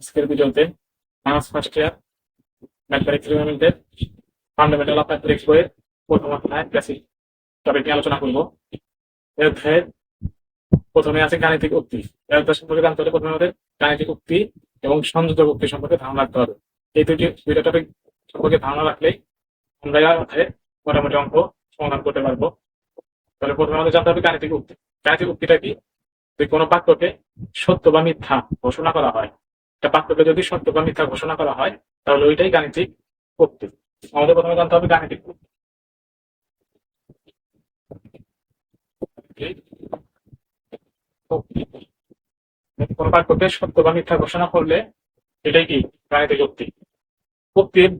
আজকের ভিডিওতে মাস ফার্স্ট ইয়ার ম্যাথমেটিক্স রিমেন্টের ফান্ডামেন্টাল অফ ম্যাথমেটিক্স বইয়ের প্রথম অধ্যায় বেসিক টপিক নিয়ে আলোচনা করব। এর প্রথমে আছে গাণিতিক উক্তি। এর অধ্যায় সম্পর্কে জানতে হলে প্রথমে আমাদের গাণিতিক উক্তি এবং সংযোজক উক্তি সম্পর্কে ধারণা রাখতে হবে। এই দুটি দুইটা টপিক সম্পর্কে ধারণা রাখলেই আমরা এর অধ্যায়ে মোটামুটি অঙ্ক সমাধান করতে পারব। তাহলে প্রথমে আমাদের জানতে হবে গাণিতিক উক্তি। গাণিতিক উক্তিটা কি? যে কোনো বাক্যকে সত্য বা মিথ্যা ঘোষণা করা হয়। একটা বাক্যকে যদি সত্য বা মিথ্যা ঘোষণা করা হয়, তাহলে ওইটাই গাণিতিক উক্তি। আমাদের প্রথমে জানতে হবে গাণিতিক উক্তি। কোনো বাক্যকে সত্য বা মিথ্যা ঘোষণা করলে এটাই কি? গাণিতিক উক্তি। উক্তির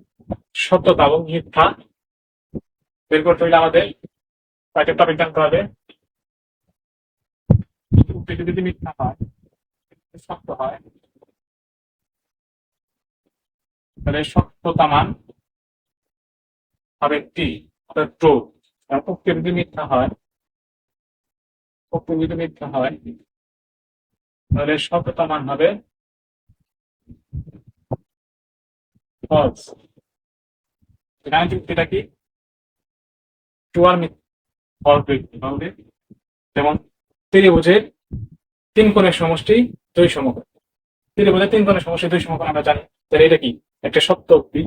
সত্যতা এবং মিথ্যা বের করতে হলে আমাদের কয়েকটা টপিক জানতে হবে। উক্তিটি যদি মিথ্যা হয় সত্য হয়, তাহলে সত্যতা মান হবে টি অর্থাৎ ট্রু উক্তি যদি মিথ্যা হয় উক্তি যদি মিথ্যা হয়, তাহলে সত্যতা মান হবে ফলস যুক্তিটা কি? ট্রু আর মিথ্যা যেমন ত্রিভুজের তিন কোণের সমষ্টি দুই সমকোণ। ত্রিভুজের তিন কোণের সমষ্টি দুই সমকোণ আমরা জানি। তাহলে এটা কি? একটা সত্য উক্তি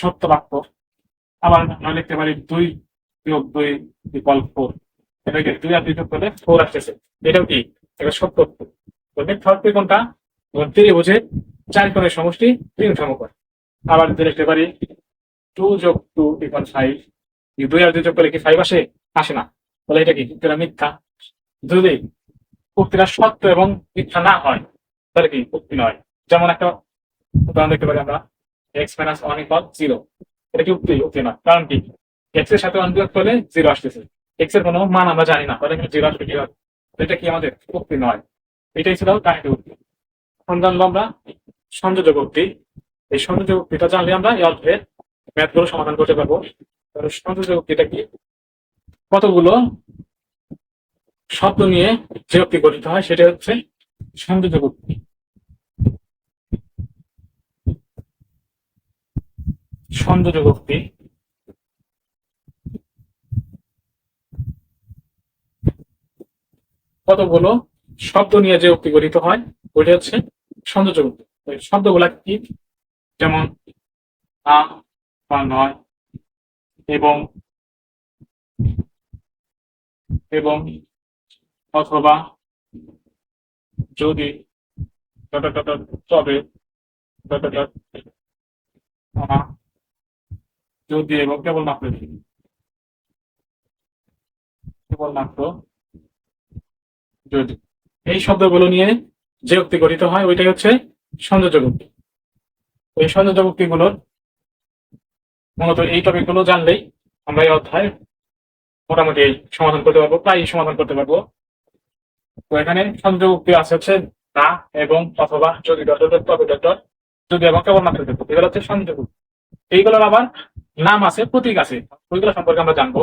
সত্য বাক্য। আবার আমরা লিখতে পারি দুই বিয়োগ দুই ইকুয়াল ফোর। এটা কি? দুই আর দুই যোগ করলে ফোর আসতেছে। এটাও কি? একটা সত্য উক্তি মিথ্যা উক্তি কোনটা? ত্রিভুজের চার কোণের সমষ্টি তিন সমকোণ। আবার যদি লিখতে পারি টু যোগ টু ইকুয়াল ফাইভ। দুই আর দুই যোগ করলে কি ফাইভ আসে? আসে না। বলে এটা কি? মিথ্যা। যদি উক্তিটা সত্য এবং মিথ্যা না হয়, তাহলে কি উক্তি নয়? যেমন একটা উদাহরণ দেখতে পারি আমরা X minus one equal zero এটা কি উক্তি? উক্তি নয়। কারণ কি? এক্সের সাথে ওয়ান করলে জিরো আসতেছে। এক্সের কোনো মান আমরা জানি না, তাহলে জিরো আসবে হবে? এটা কি আমাদের উক্তি নয়? এটাই ছিল কাহিনী উক্তি। এখন জানব আমরা সংযোজক উক্তি। এই সংযোজক উক্তিটা জানলে আমরা এই অধ্যায়ের ম্যাথগুলো সমাধান করতে পারব। সংযোজক উক্তিটা কি? কতগুলো শব্দ নিয়ে যে উক্তি গঠিত হয়, সেটা হচ্ছে সংযোজক উক্তি উক্তি কতগুলো শব্দ নিয়ে যে উক্তি গঠিত হয়, ওইটা হচ্ছে সংযোজক উক্তি শব্দগুলা কি? যেমন আ, বা, নয়, এবং এবং অথবা যদি তবে যদি এবং কেবলমাত্র। কেবলমাত্র যদি। এই শব্দগুলো নিয়ে যে উক্তি গঠিত হয়, ওইটাই হচ্ছে সংযোজক উক্তি। এই সংযোজক উক্তিগুলোর মূলত এই টপিকগুলো জানলেই আমরা এই অধ্যায় মোটামুটি সমাধান করতে পারব প্রায় সমাধান করতে পারব। তো এখানে সংযোগ উক্তি আছে হচ্ছে না এবং অথবা যদি ডট তবে ডট, যদি এবং কেবলমাত্র দেখব এগুলো হচ্ছে সংযোগ এইগুলোর আবার নাম আছে প্রতীক আছে। ওইগুলো সম্পর্কে আমরা জানব।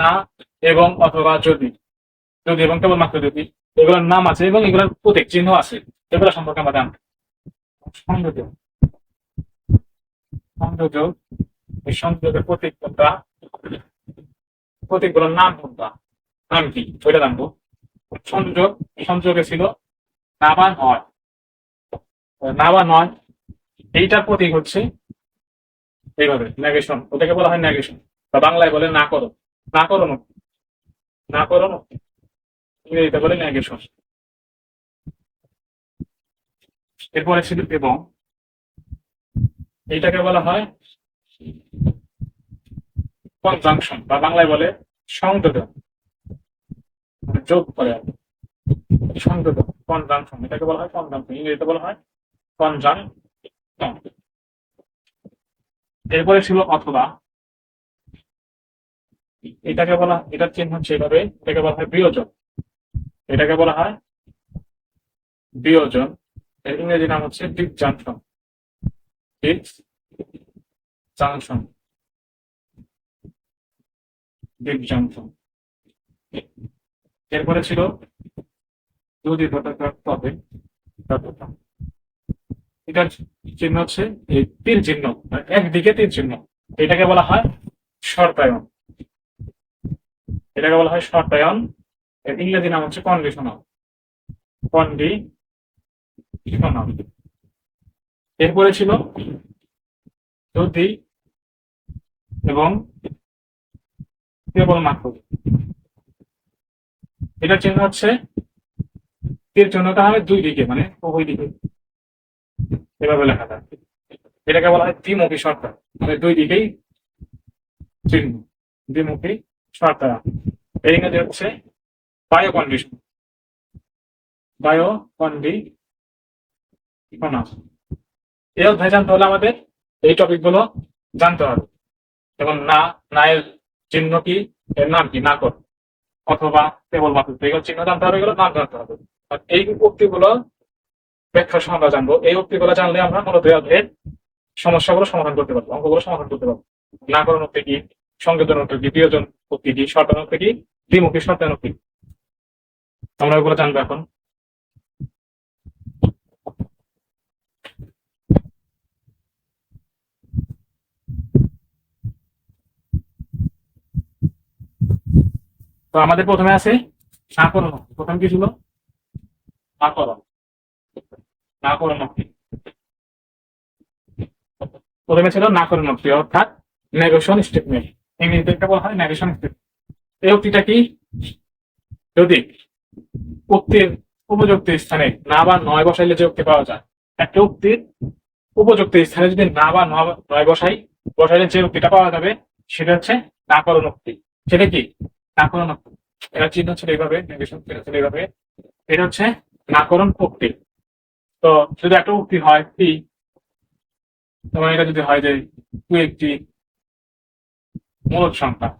না এবং অথবা যদি যদি এবং কেবলমাত্র যদি এগুলোর নাম আছে এবং এগুলোর প্রতীক চিহ্ন আছে। এগুলো সম্পর্কে আমরা জানব। সংযোগ। সংযোগ এই সংযোগের প্রতীক কোনটা? প্রতীকগুলোর নাম কোনটা? নাম কি ওইটা জানব সংযোগ, সংযোগে ছিল না বা নয়। না বা নয়, এইটার প্রতীক হচ্ছে এইভাবে নেগেশন ওটাকে বলা হয় নেগেশন বা বাংলায় বলে না করো। না করো না। না করো ইংরেজিতে বলে নেগেশন এরপরে ছিল এবং। এইটাকে বলা হয় কনজাংশন বা বাংলায় বলে সংযোজন। যোগ করে আর। সংযোজন কনজাংশন, এটাকে বলা হয় কনজাংশন, ইংরেজিতে বলা হয় কনজাংশন। এরপরে ছিল অথবা। এটাকে বলা এটার চিহ্ন হচ্ছে এভাবে, এটাকে বলা হয় বিয়োজন। এটাকে বলা হয় বিয়োজন। এর ইংরেজি নাম হচ্ছে disjunction disjunction disjunction এরপরে ছিল যদি তবে এটার চিহ্ন হচ্ছে এই তীর চিহ্ন মানে একদিকে তীর চিহ্ন। এটাকে বলা হয় শর্তায়ন এটাকে বলা হয় শর্তায়ন ইংরেজি নাম হচ্ছে কন্ডিশনাল কন্ডিশনাল এরপরে ছিল যদি এবং কেবলমাত্র এটার চিহ্ন হচ্ছে তীর চিহ্নটা হবে দুই দিকে মানে উভয় দিকে এভাবে লেখা থাকে। এটাকে বলা হয় দ্বিমুখী সরকার মানে দুই দিকেই চিহ্ন, দ্বিমুখী সরকার এই ইংরেজি হচ্ছে বায়ো কন্ডিশন বায়ো কন্ডিশন এই অধ্যায় জানতে হলে আমাদের এই টপিকগুলো জানতে হবে। যেমন না না এর চিহ্ন কি, এর নাম কি, না কর। অথবা কেবল মাত্র এগুলো চিহ্ন জানতে হবে, এগুলো নাম জানতে হবে। এই উক্তিগুলো ব্যাখ্যা সহ আমরা জানব। এই উক্তিগুলো জানলে আমরা মূলত সমস্যাগুলো সমাধান করতে পারব, অঙ্কগুলো সমাধান করতে পারব। নাগরণ উক্তি কি? সংযোজন উক্তি কি? বিয়োজন উক্তি কি? শর্তান উক্তি কি? দ্বিমুখী শর্তান উক্তি আমরা এগুলো জানব এখন। তো আমাদের প্রথমে আছে নাকরণ। প্রথম কি ছিল? নাকরণ। নাকরণ। প্রথমে ছিল নাকরণ উক্তি অর্থাৎ নেগেশন স্টেটমেন্ট ইংরেজিতে একটা বলা হয় নেগেশন স্টেটমেন্ট এই উক্তিটা কি? যদি উক্তির উপযুক্ত স্থানে না বা নয় বসাইলে যে উক্তি পাওয়া যায়, একটা উক্তির উপযুক্ত স্থানে যদি না বা নয় বসাই, বসাইলে যে উক্তিটা পাওয়া যাবে, সেটা হচ্ছে নাকরণ উক্তি। সেটা কি? নাকরণ এটা চিহ্ন ছিল এইভাবে, নেগেশন চিহ্ন ছিল এইভাবে। এটা হচ্ছে নাকরণ উক্তি। তো যদি একটা উক্তি হয় কি তোমার এটা যদি হয় যে তুই একটি মূলদ সংখ্যা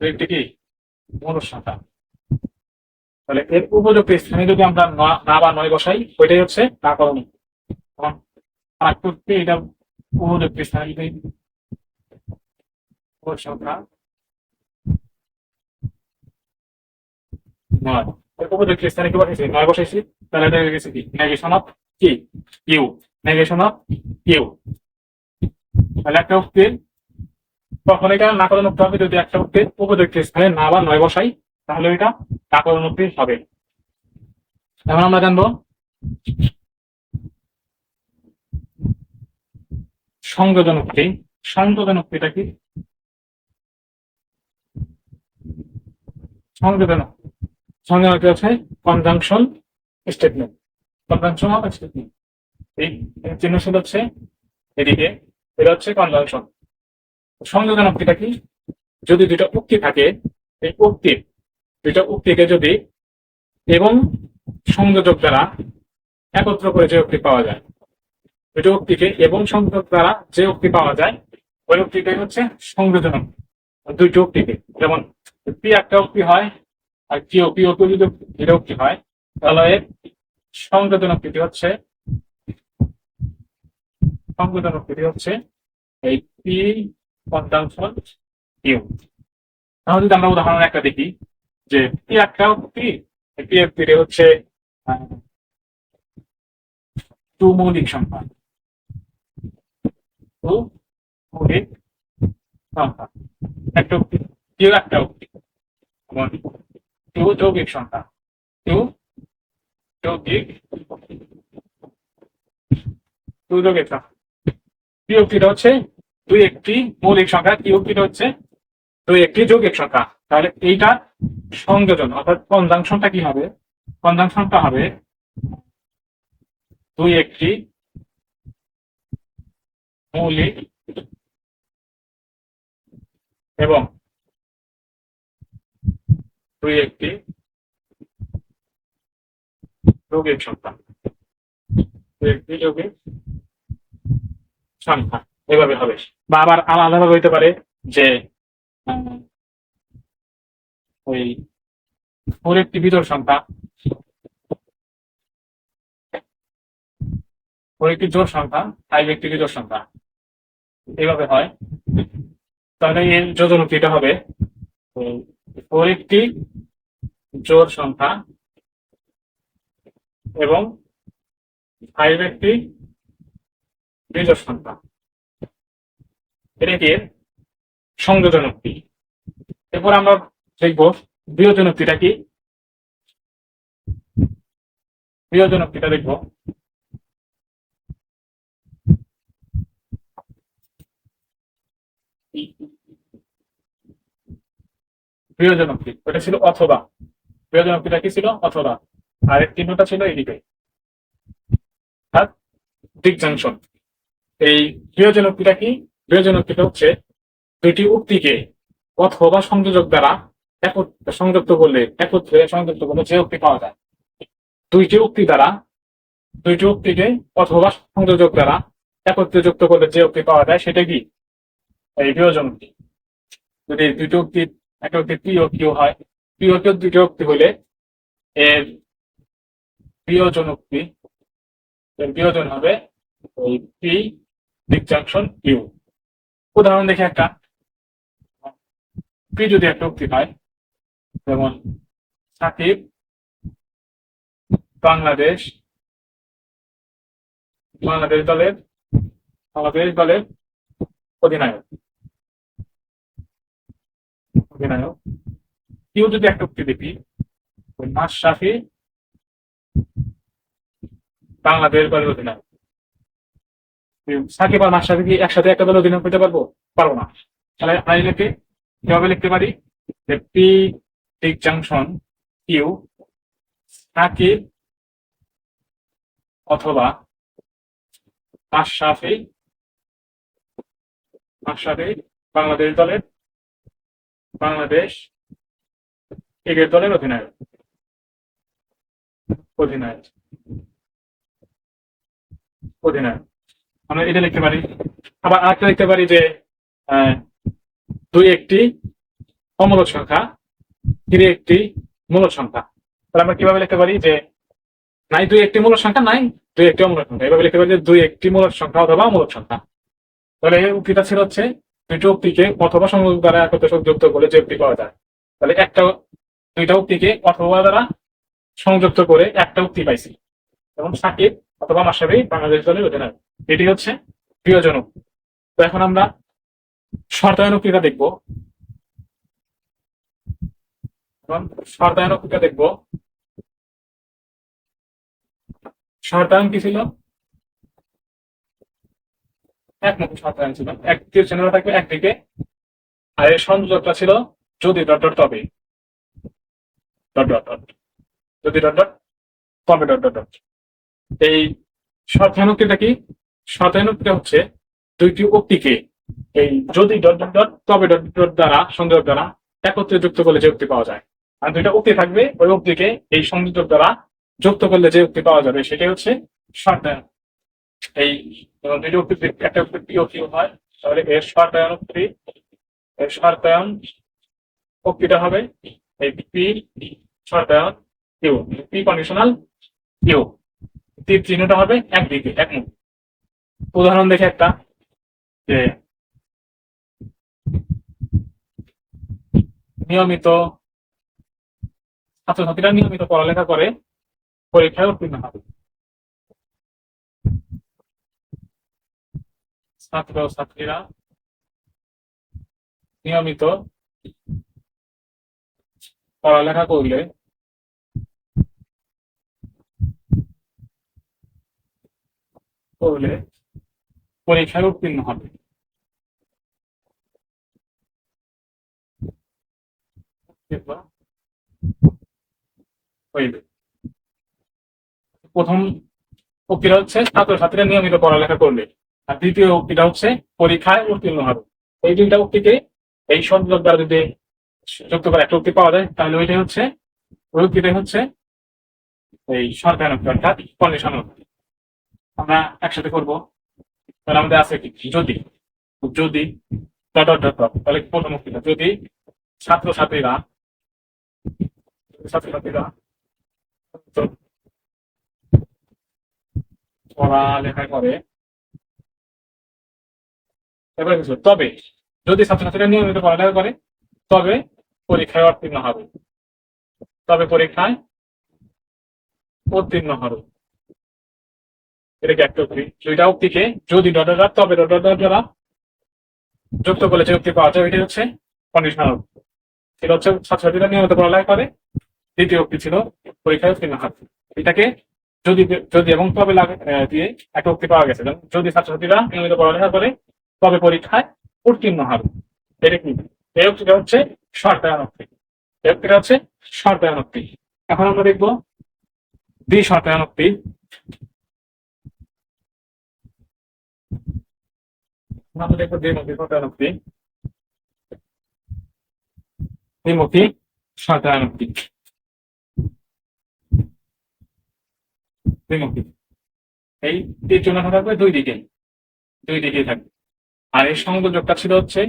একটি কি? মূলদ সংখ্যা। তাহলে এর উপযুক্ত স্থানে যদি আমরা ন- বা নয় বসাই, ওইটাই হচ্ছে নাকরণ উক্তি। এটা উপযুক্ত স্থানে যদি সংখ্যা নয় এর উপযুক্ত স্থানে কি বসাইছি? নয় বসাইছি, তাহলে এটা গেছে কি? নেগেশন অফ কি? ইউ নেগেশন অফ ইউ তাহলে একটা উক্তির তখন এটা নাকরণ উক্তি হবে? যদি একটা উক্তির উপযুক্ত স্থানে না বা নয় বসাই, তাহলে এটা নাকরণ উক্তি হবে। এখন আমরা জানব, সংযোজন উক্তি। সংযোজন উক্তিটা কি? সংযোজন উক্তি। সংযোজন উক্তি হচ্ছে conjunction statement conjunction of statement এই এই চিহ্নশীল হচ্ছে এদিকে এটা হচ্ছে কনজাংশন সংযোজন উক্তিটা কি? যদি দুইটা উক্তি থাকে, এই উক্তির দুইটা উক্তিকে যদি এবং সংযোজক দ্বারা একত্র করে যে উক্তি পাওয়া যায় দুটো উক্তিকে এবং সংযোজক দ্বারা যে উক্তি পাওয়া যায়, ওই উক্তিটাই হচ্ছে সংযোজন। দুইটা উক্তিকে। যেমন পি একটা উক্তি হয় আর কিও পিও টু যদি উক্তি হয়, তাহলে এর সংযোজন উক্তিটি হচ্ছে সংযোজন উক্তিটি হচ্ছে এই পি কনজাংশন কিউ তাহলে যদি আমরা উদাহরণ একটা দেখি, যে পি একটা উক্তি পি উক্তিটি হচ্ছে টু মৌলিক সংখ্যা। টু মৌলিক সংখ্যা। একটা উক্তি একটা উক্তি টু যৌগিক সংখ্যা। টু যৌগিক টু যৌগিক সংখ্যা। বিভক্তিটা হচ্ছে দুই একটি মৌলিক সংখ্যা বিভক্তিটা হচ্ছে দুই একটি যৌগিক সংখ্যা। তাহলে এইটা সংযোজন, অর্থাৎ কনজাংশনটা কি হবে? কনজাংশনটা হবে দুই একটি মৌলিক এবং দুই একটি যৌগিক সংখ্যা। একটি যৌগিক সংখ্যা। এভাবে হবে। বা আবার আলাদাভাবে হইতে পারে যে ওই ফোর একটি বিজোড় সংখ্যা ফোর একটি জোড় সংখ্যা ফাইভ একটি বিজোড় সংখ্যা। এইভাবে হয়। তাহলে এর যোজন উক্তিটা হবে ফোর একটি জোড় সংখ্যা এবং ফাইভ একটি বিজোড় সংখ্যা। এটা কি এর এরপর আমরা দেখব বিয়োজন উক্তিটা কি। বিয়োজন উক্তিটা দেখব। বিয়োজন উক্তি ওটা ছিল অথবা। বিয়োজন উক্তিটা কি ছিল? অথবা। আর এর চিহ্নটা ছিল এদিকে দিকজাংশন এই বিয়োজন উক্তিটা কি? উক্তিটা হচ্ছে দুইটি উক্তিকে অথবা সংযোজক দ্বারা একত্রে সংযুক্ত করলে, একত্রে সংযুক্ত করলে যে উক্তি পাওয়া যায়। দুইটি উক্তি দ্বারা, দুইটি উক্তিকে অথবা সংযোজক দ্বারা একত্রে যুক্ত করলে যে উক্তি পাওয়া যায় সেটা কি? এই উক্তি যদি দুইটি উক্তি একটা উক্তি পি ও কিউ হয়। পি ও কিউ দুইটি উক্তি হলে এর বিয়োজন উক্তি। এর বিয়োজন হবে পি ডিকজাংশন ইউ। উদাহরণ দেখি একটা। পি যদি একটা উক্তি হয়, যেমন, সাকিব, বাংলাদেশ বাংলাদেশ দলের বাংলাদেশ দলের অধিনায়ক। অধিনায়ক কেউ যদি একটা উক্তি দেখি ওই মাশরাফি বাংলাদেশ দলের অধিনায়ক সাকিব আর মাশরাফি কি একসাথে একটা দলের অধিনায়ক হতে পারব? পারব না। তাহলে আমরা এটাকে কীভাবে লিখতে পারি? যে পি টিক জাংশন, কিউ সাকিব অথবা আশরাফি আশরাফি বাংলাদেশ দলের বাংলাদেশ ক্রিকেট দলের অধিনায়ক। অধিনায়ক। অধিনায়ক। আমরা এটা লিখতে পারি। আবার আরেকটা লিখতে পারি যে দুই একটি অমূলক সংখ্যা, তিনে একটি মূলক সংখ্যা। তাহলে আমরা কীভাবে লিখতে পারি যে, নাই দুই একটি মূলক সংখ্যা, নাই দুই একটি অমূলক সংখ্যা। এভাবে লিখতে পারি যে দুই একটি মূলক সংখ্যা অথবা অমূলক সংখ্যা। তাহলে উক্তিটা ছিল হচ্ছে দুইটি উক্তিকে অথবা সংযোগ দ্বারা একত্রে সংযুক্ত করে যে উক্তি পাওয়া যায়। তাহলে একটা দুইটা উক্তিকে অথবা দ্বারা সংযুক্ত করে একটা উক্তি পাইছি। এবং সাকিব অথবা মাসাবি বাংলাদেশ দলের অধিনায়ক। এটি হচ্ছে প্রিয়জন উক্তি তো এখন আমরা শর্তায়ন উক্তিটা দেখব। শর্তায়ন উক্তিটা দেখব। শর্তায়ন কি ছিল? একমুখী শর্তায়ন ছিল। এক তীর চিহ্ন থাকবে একদিকে, আর এর সংযোগটা ছিল যদি ডট ডট তবে ডট ডট ডট। যদি ডট ডট, তবে ডট ডট ডট। এই শর্তায়ন কি? শর্তায়ন হচ্ছে দুইটি উক্তিকে এই যদি ডট ডট ডট, তবে ডট ডট দ্বারা সংযোগ দ্বারা একত্রে যুক্ত করলে যে উক্তি পাওয়া যায়। আর দুইটা উক্তি থাকবে, ওই উক্তিকে এই সংযোগ দ্বারা যুক্ত করলে যে উক্তি পাওয়া যাবে, সেটাই হচ্ছে শর্তায়ন এই হয়, তাহলে এর শর্তায়ন উক্তি এর হবে এই P Q P conditional Q তীর চিহ্নটা হবে একদিকে উদাহরণ দেখে একটা, যে নিয়মিত ছাত্রছাত্রীরা নিয়মিত পড়ালেখা করে, পরীক্ষায় উত্তীর্ণ হবে। ছাত্র, ছাত্রীরা। নিয়মিত পড়ালেখা করলে করলে পরীক্ষায় উত্তীর্ণ হবে। প্রথম উক্তিটা হচ্ছে ছাত্রছাত্রীরা নিয়মিত পড়ালেখা করলে। আর দ্বিতীয় উক্তিটা হচ্ছে পরীক্ষায় উত্তীর্ণ হবে এই দুইটা উক্তিকে এই সংযোগ দ্বারা যদি যুক্ত করে একটা উক্তি পাওয়া যায়, তাহলে ওইটাই হচ্ছে, ওই উক্তিটাই হচ্ছে এই সরকার উক্তি, অর্থাৎ কন্ডিশন উক্তি। আমরা একসাথে করব। তাহলে আমাদের আছে কি? যদি যদি তাহলে প্রথম উক্তিটা, যদি ছাত্রছাত্রীরা ছাত্রছাত্রীরা তো পড়ালেখা করে এবার কিছু তবে যদি ছাত্রছাত্রীরা নিয়মিত পড়ালেখা করে, তবে পরীক্ষায় উত্তীর্ণ হবে। তবে পরীক্ষায় উত্তীর্ণ হবে। এটা কি একটা উক্তি? দুইটা উক্তিকে যদি ডট তবে ডট ডট দ্বারা যুক্ত করলে যে উক্তি পাওয়া যায় ওইটা হচ্ছে কন্ডিশনাল এটা হচ্ছে ছাত্রছাত্রীরা নিয়মিত পড়ালেখা করে, দ্বিতীয় উক্তি ছিল পরীক্ষায় উত্তীর্ণ হাত এটাকে যদি যদি এবং তবে লাগে দিয়ে একটা উক্তি পাওয়া গেছে। যদি ছাত্রছাত্রীরা নিয়মিত পড়ালেখা করে তবে পরীক্ষায়? উত্তীর্ণ হবে। এটা কি? এই হচ্ছে শর্তায়ন উক্তি এই উক্তিটা হচ্ছে শর্তায়ন এখন আমরা দেখব দ্বি শর্তায়ন উক্তি আমরা দেখব এই থাকবে দুই দিকে। দুই দিকেই থাকবে। আর এই সংযোজকটা ছিল হচ্ছে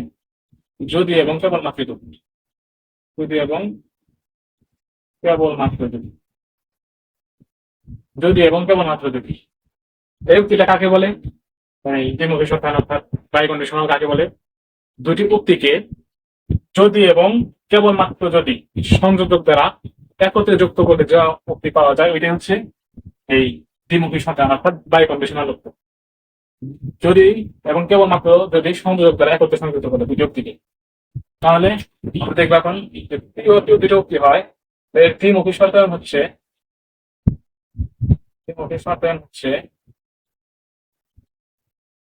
যদি এবং কেবলমাত্র দুটি। যদি এবং কেবলমাত্র দুটি। যদি এবং কেবলমাত্র দুটি। এই উক্তিটা কাকে বলে? দ্বিমুখী সত্যায়ন অর্থাৎ বাইকন্ডিশনাল কাকে বলে? দুটি উক্তিকে যদি এবং কেবলমাত্র যদি সংযোজক দ্বারা একত্রে যুক্ত করলে যা উক্তি পাওয়া যায় ওইটা হচ্ছে এই দ্বিমুখী সত্যায়ন অর্থাৎ বাইকন্ডিশনাল উক্তি যদি এবং কেবলমাত্র যদি সংযোজক দ্বারা একত্রে সংযুক্ত করে দুটি উক্তিকে তাহলে দেখবে এখন দুটো উক্তি হয় এর দ্বিমুখী সত্যায়ন হচ্ছে দ্বিমুখী সত্যায়ন হচ্ছে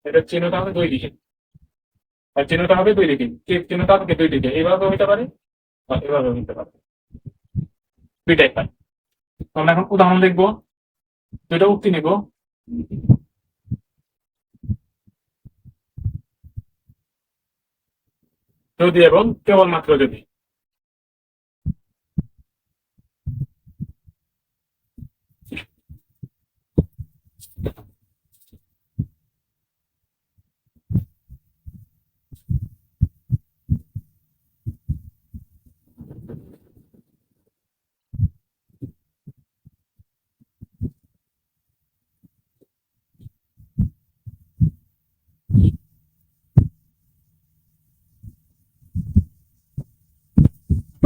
এটা চিহ্নটা হবে দুই দিকে। আর চিহ্নটা হবে দুই দিকে। চিহ্নটা হবে দুই দিকে? এইভাবে হইতে পারে এভাবে হইতে পারে। দুইটাই পাই আমরা এখন উদাহরণ দেখব, দুইটা উক্তি নিব। যদি এবং কেবলমাত্র যদি।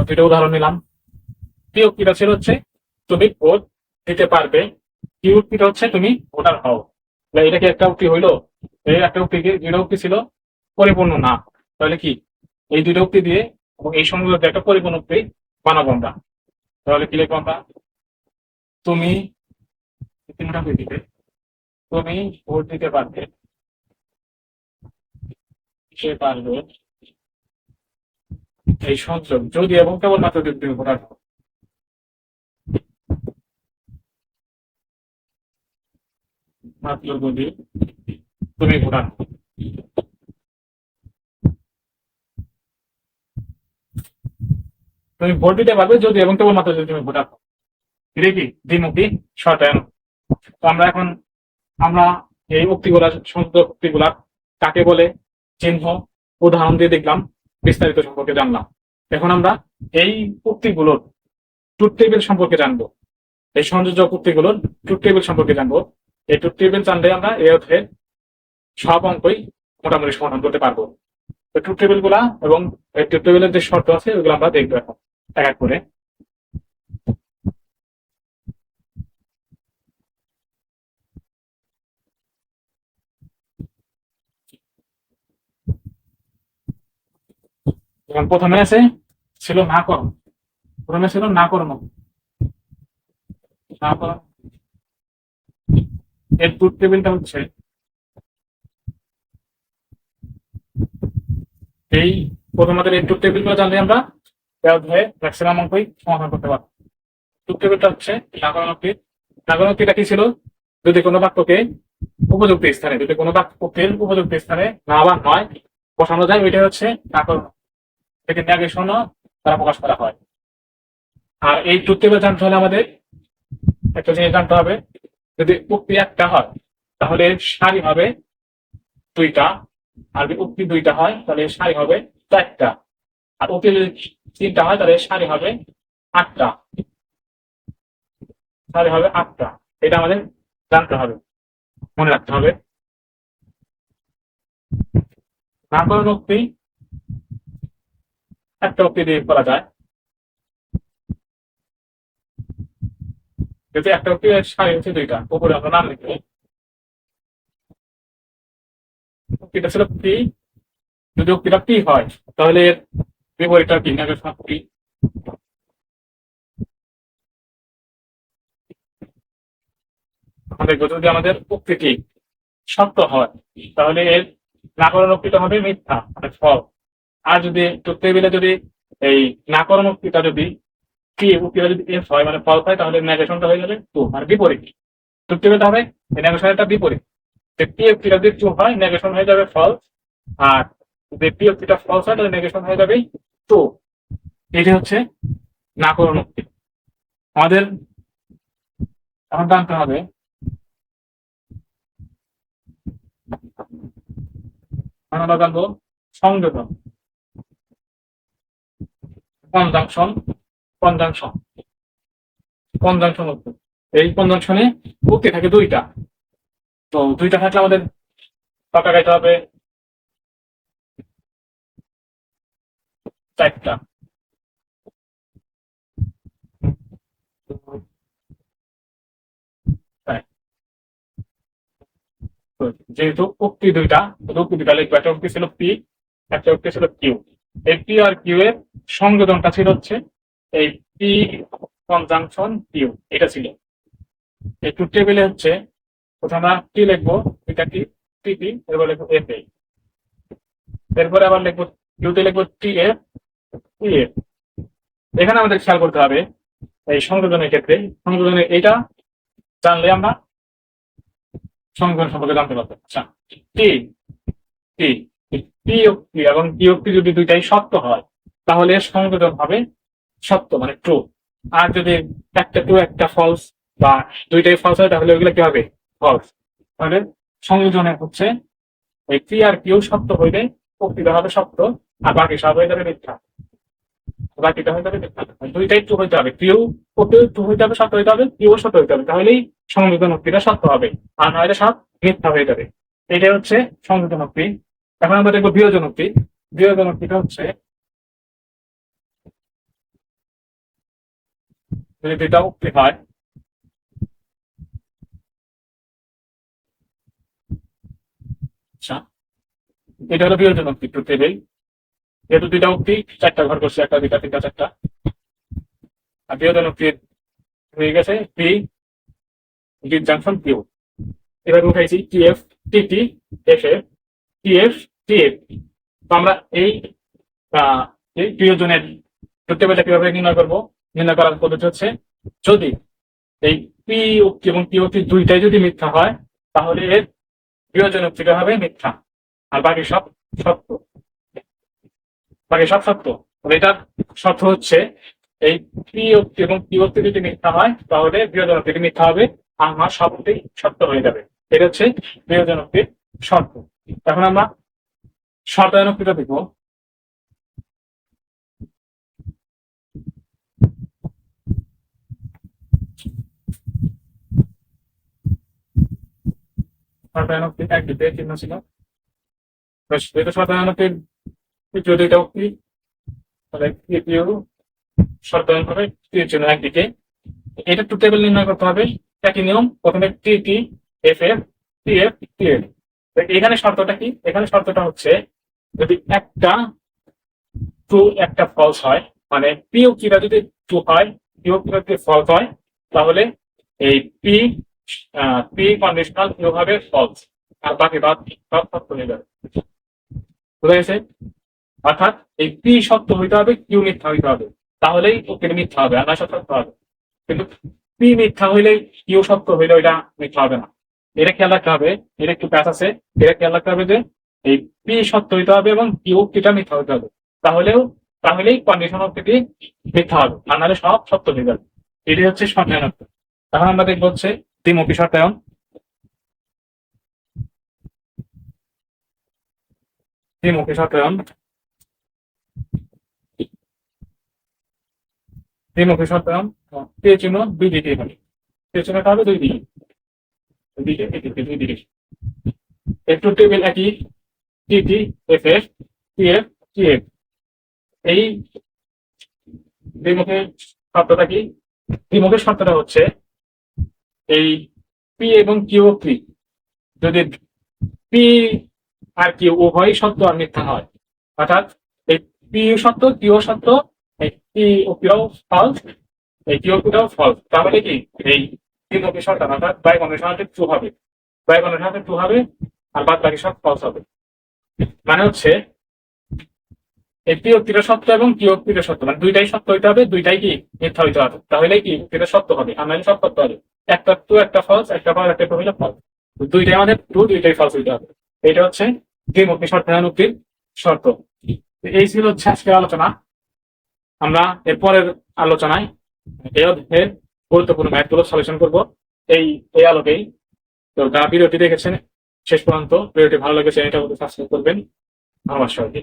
দুইটা উদাহরণ নিলাম। উক্তিটা ছিল হচ্ছে তুমি ভোট দিতে পারবে। কি হচ্ছে তুমি ভোটার হও। এটা কি একটা উক্তি হইল? এই একটা উক্তি কি দুইটা উক্তি ছিল, পরিপূর্ণ না। তাহলে কি? এই দুইটা উক্তি দিয়ে এবং এই দিয়ে একটা পরিপূর্ণ উক্তি বানাবো আমরা। তাহলে কি লিখব আমরা? তুমি তিনটা দিবে। তুমি ভোট দিতে পারবে। সে পারবে। এই সংযোগ। যদি এবং কেবলমাত্র যদি তুমি মাত্র যদি তুমি তুমি ভোট দিতে পারবে যদি এবং কেবলমাত্র যদি তুমি ভোটার এটা দ্বিমুখী শর্তায়ন তো আমরা এখন, আমরা এই উক্তিগুলা সংযোগ উক্তিগুলা কাকে বলে? চিহ্ন, উদাহরণ দিয়ে দেখলাম। বিস্তারিত সম্পর্কে জানলাম। এখন আমরা এই উক্তিগুলোর ট্রুথ টেবিল সম্পর্কে জানব। এই সংযোজক উক্তিগুলোর ট্রুথ টেবিল সম্পর্কে জানব। এই ট্রুথ টেবিল জানলে আমরা এই অধ্যায়ের সব অঙ্কই মোটামুটি সমাধান করতে পারব। ট্রুথ টেবিলগুলা এবং এই ট্রুথ টেবিলের যে শর্ত আছে ওগুলো আমরা দেখব এখন। এক এক করে। যেমন প্রথমে আছে ছিল না করণ প্রথমে ছিল না কর্ম। না করণ এর ট্রুথ টেবিলটা হচ্ছে এই প্রথমত এই ট্রুথ টেবিলগুলো জানলে আমরা অধ্যায়ে ম্যাক্সিমাম অঙ্কই সমাধান করতে পারব। ট্রুথ টেবিলটা হচ্ছে নাগরণক্তি নাগরণক্তিটা কি ছিল? যদি কোনো বাক্যকে উপযুক্ত স্থানে, যদি কোনো বাক্যকে উপযুক্ত স্থানে না বা নয় বসানো যায়, ওইটা হচ্ছে থেকে ন্যাগেশন দ্বারা প্রকাশ করা হয়। আর এই টেবিল জানতে হলে আমাদের একটা জিনিস জানতে হবে, যদি উক্তি একটা হয়, তাহলে সারি হবে দুইটা, আর যদি উক্তি দুইটা হয়, তাহলে সারি হবে চারটা। আর উক্তি যদি তিনটা হয়, তাহলে সারি হবে আটটা। সারি হবে আটটা, এটা আমাদের জানতে হবে, মনে রাখতে হবে। নামকরণ উক্তি একটা উক্তি দিয়ে করা যায়। যদি একটা উক্তি সারি হচ্ছে দুইটা, উপরে আমরা নাম লিখব। উক্তিটা ছিল পি যদি উক্তিটা পি হয়, তাহলে এর বিপরীতটা কি নেগেশন পি আমরা যদি আমাদের উক্তিটি সত্য হয়, তাহলে এর নাকরণ উক্তিটা হবে মিথ্যা মানে ফল। আর যদি টেবিলে যদি এই নাকরণ উক্তিটা যদি কি, উক্তিটা যদি এফ হয় মানে ফল হয়, তাহলে নেগেশনটা হয়ে যাবে টু মানে বিপরীত। টু টেবিলটা হবে? নেগেশনটা বিপরীত। যে পি উক্তিটা যদি টু হয় নেগেশন হয়ে যাবে ফল আর যদি পি উক্তিটা ফলস হয়, তাহলে নেগেশন হয়ে যাবে টু এটি হচ্ছে নাকরণ উক্তি। আমাদের এখন জানতে হবে সংযোজন। কনজাংশন কনজাংশন কনজাংশন এই কনজাংশনে উক্তি থাকে দুইটা। তো দুইটা থাকলে আমাদের টাকা গাইতে হবে চারটা। যেহেতু উক্তি দুইটা উক্তি দুইটা লিখব, একটা উক্তি ছিল পি একটা উক্তি ছিল কিউ এই পি আর কিউ এর সংযোজনটা ছিল হচ্ছে এই পি কনজাংশন কিউ এটা ছিল। এই টু টেবিলে হচ্ছে প্রথমে টি লিখব? এটা কি? টি টি এরপর লিখব এফ এ এরপরে আবার লিখব কিউতে লিখব টি এফ এফ এখানে আমাদের খেয়াল করতে হবে এই সংযোজনের ক্ষেত্রে। সংযোজনের এইটা জানলে আমরা সংযোজন সম্পর্কে জানতে পারব। আচ্ছা টি টি টি উক্তি এবং টি উক্তি যদি দুইটাই সত্য হয়, তাহলে সংযোজন হবে সত্য মানে ট্রু আর যদি একটা ট্রু একটা ফলস বা দুইটাই ফলস হয়, তাহলে ওইগুলো কি হবে? ফলস তাহলে সংযোজনে হচ্ছে এই পি আর কিউ সত্য হইলে উক্তিটা হবে সত্য আর বাকি সব হয়ে যাবে মিথ্যা। বাকিটা হয়ে যাবে মিথ্যা। দুইটাই ট্রু হইতে হবে। কিউ উক্তিও ট্রু হইতে হবে সত্য হইতে হবে, কিউ সত্য হইতে হবে। তাহলেই সংযোজন উক্তিটা সত্য হবে। আর নইলে সব মিথ্যা হয়ে যাবে। এটাই হচ্ছে সংযোজন উক্তি এখন আমরা দেখব বিয়োজন উক্তিটা হচ্ছে যদি দুইটা উক্তি হয় আচ্ছা এটা হলো বিয়োজন উক্তি একটু টেবিল যেহেতু দুইটা উক্তি, চারটা ঘর করছে, একটা দুইটা, তিনটা, চারটা। আর বিয়োজন উক্তি হয়ে গেছে পি জাংশন কিউ এবার উঠাইছি T F T T F F T F তো আমরা এই এই প্রিয়জনের কীভাবে নির্ণয় করব? নির্ণয় করার পদ্ধতি হচ্ছে, যদি এই পি উক্তি এবং পি উক্তি দুইটাই যদি মিথ্যা হয়, তাহলে এর প্রিয়জন উক্তিটা হবে মিথ্যা। আর বাকি সব সত্য। বাকি সব সত্য। এটার শর্ত হচ্ছে, এই পি উক্তি এবং পি উক্তি যদি মিথ্যা হয়, তাহলে প্রিয়জন মিথ্যা হবে আমার সবটি সত্য হয়ে যাবে। এটা হচ্ছে প্রিয়জন উক্তির শর্ত। এখন আমরা উক্তিটা দেখব। শর্তায়ন এক চিহ্ন ছিল। যেহেতু শর্তায়ন উক্তির তৃতীয় দুইটা তাহলে তৃতীয় চিহ্ন একদিকে এটা টু টেবিল নির্ণয় করতে হবে। একই নিয়ম, প্রথমে T T F F T F T F এখানে শর্তটা কি? এখানে শর্তটা হচ্ছে যদি একটা ট্রু একটা ফলস হয় মানে পি উক্তিটা যদি ট্রু হয় পি উক্তিটা যদি ফলস হয়, তাহলে এই পি পি কন্ডিশনাল কিউ হবে ফলস আর বাকি বাদ সব সত্য হয়ে যাবে। বুঝা গেছে? অর্থাৎ এই পি সত্য হইতে হবে কিউ মিথ্যা হইতে হবে। তাহলেই উক্তিটা মিথ্যা হবে, আর না সত্য হবে। কিন্তু পি মিথ্যা হইলেই কিউ সত্য হইলে ওইটা মিথ্যা হবে না। এটা খেয়াল রাখতে হবে, এটা একটু প্যাচ আছে, এটা খেয়াল রাখতে হবে যে এই পি সত্য হইতে হবে এবং কিউ উক্তিটা মিথ্যা হইতে হবে। তাহলেও, তাহলেই কন্ডিশন উক্তিটি মিথ্যা হবে, আর নাহলে সব সত্য হয়ে যাবে। এটি হচ্ছে উক্তি এখন আমরা দেখব হচ্ছে দ্বিমুখী শর্তায়ন দ্বিমুখী শর্তায়ন দ্বিমুখী শর্তায়ন কে চিহ্ন দুই দিকে হবে। কে চিহ্নটা হবে দুই দিকে। দিকে এদিকে দুই দিকে। একটু টেবিল একই T T F F T F F এই দ্বিমুখী শর্তটা কি? দ্বিমুখী শর্তটা হচ্ছে এই পি এবং কিউ পি যদি পি আর কিউ উভয়ই সত্য আর মিথ্যা হয়, অর্থাৎ এই পি সত্য কিউ সত্য, এই পি ও কিউ ফলস এই কিউ পিটাও ফলস তাহলে কি? এই তিন অভিসরটা অর্থাৎ বাই কন্ডিশনালটি ট্রু হবে। বাই কন্ডিশনালটি ট্রু হবে, আর বাদ বাকি সব ফলস হবে। মানে হচ্ছে, এই পি অক্তিটা সত্য এবং কি অক্তিটা সত্য। মানে দুইটাই সত্য হইতে হবে, দুইটাই কি মিথ্যা হইতে হবে। তাহলে কি এটা সত্য হবে। আমরা সব করতে হবে। একটা ট্রু একটা ফলস একটা ফল একটা হইলে ফলস দুইটাই আমাদের ট্রু দুইটাই ফলস হইতে হবে। এটা হচ্ছে দ্বিমুখী শর্তানুক্তির শর্ত। এই ছিল হচ্ছে আজকের আলোচনা। আমরা এরপরের আলোচনায় এই অধ্যায়ের গুরুত্বপূর্ণ ম্যাথগুলো সলিউশন করব। এই এই আলোকেই। তো যারা ভিডিওটি দেখেছেন, শেষ পর্যন্ত ভিডিওটি ভালো লেগেছে, এটা সাবস্ক্রাইব করবেন। ধন্যবাদ সবাইকে।